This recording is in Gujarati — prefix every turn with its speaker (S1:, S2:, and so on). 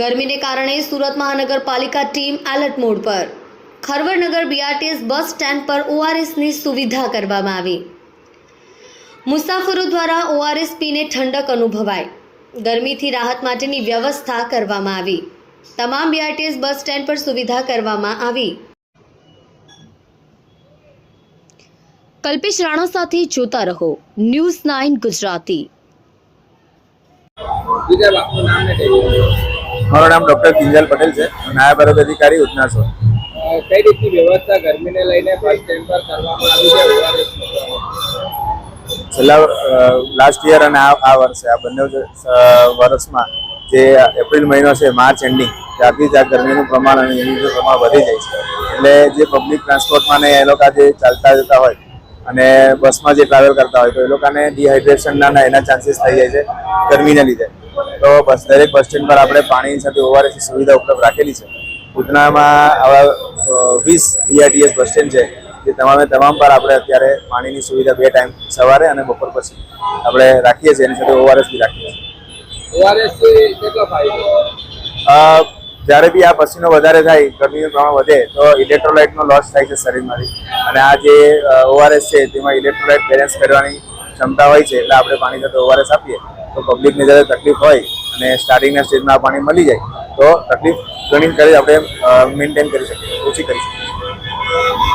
S1: ગરમીને કારણે સુરત મહાનગરપાલિકા ટીમ એલર્ટ મોડ પર. ખરવડનગર બીઆરટીએસ બસ સ્ટેન્ડ પર ઓઆરએસની સુવિધા કરવામાં આવી. મુસાફરો દ્વારા ઓઆરએસ પીને ઠંડક અનુભવાય. ગરમીથી રાહત માટેની વ્યવસ્થા કરવામાં આવી. તમામ બીઆરટીએસ બસ સ્ટેન્ડ પર સુવિધા કરવામાં આવી. કલ્પેશ રાણા સાથે જોતા રહો. News nine Gujarati.
S2: મારું નામ ડૉક્ટર કિંજલ પટેલ છે. નાયબ આરોગ્ય અધિકારી ઉધના છું
S3: કઈ રીતની વ્યવસ્થા ગરમીને લઈને બસ સ્ટેન્ડ પર કરવામાં આવી છે?
S2: છેલ્લા લાસ્ટ યર અને આ આ વર્ષે આ બંને વર્ષમાં જે એપ્રિલ મહિનો છે માર્ચ એન્ડિંગ ત્યારથી જ આ ગરમીનું પ્રમાણ અને એનું પ્રમાણ વધી જાય છે. એટલે જે પબ્લિક ટ્રાન્સપોર્ટમાં ને એ લોકો જે ચાલતા જતા હોય અને બસમાં જે ટ્રાવેલ કરતા હોય તો એ લોકોને ડિહાઇડ્રેશનના ને એના ચાન્સીસ થઈ જાય છે ગરમીને લીધે. તો બસ દરેક બસ સ્ટેન્ડ પર આપણે પાણીની સાથે ઓઆરએસની સુવિધા ઉપલબ્ધ રાખેલી છે. ઉધનામાં આવા વીસ બીઆરટીએસ બસ સ્ટેન્ડ છે જે તમામે તમામ પર આપણે અત્યારે પાણીની સુવિધા બે ટાઈમ સવારે અને બપોર પછી આપણે રાખીએ છીએ એની સાથે ઓઆરએસ બી રાખીએ છીએ. જ્યારે બી આ પસીનો વધારે થાય ગરમીનું પ્રમાણ વધે તો ઇલેક્ટ્રોલાઇટનો લોસ થાય છે શરીરમાંથી. અને આ જે ઓઆરએસ છે તેમાં ઇલેક્ટ્રોલાઇટ બેલેન્સ કરવાની ક્ષમતા હોય છે એટલે આપણે પાણી સાથે ઓઆરએસ આપીએ, તો પબ્લિકને જ્યારે તકલીફ હોય અને સ્ટાર્ટિંગના સ્ટેજમાં પાણી મળી જાય, તો તકલીફ ઘણી કરી આપણે મેન્ટેન કરી શકીએ, ઓછી કરી શકીએ.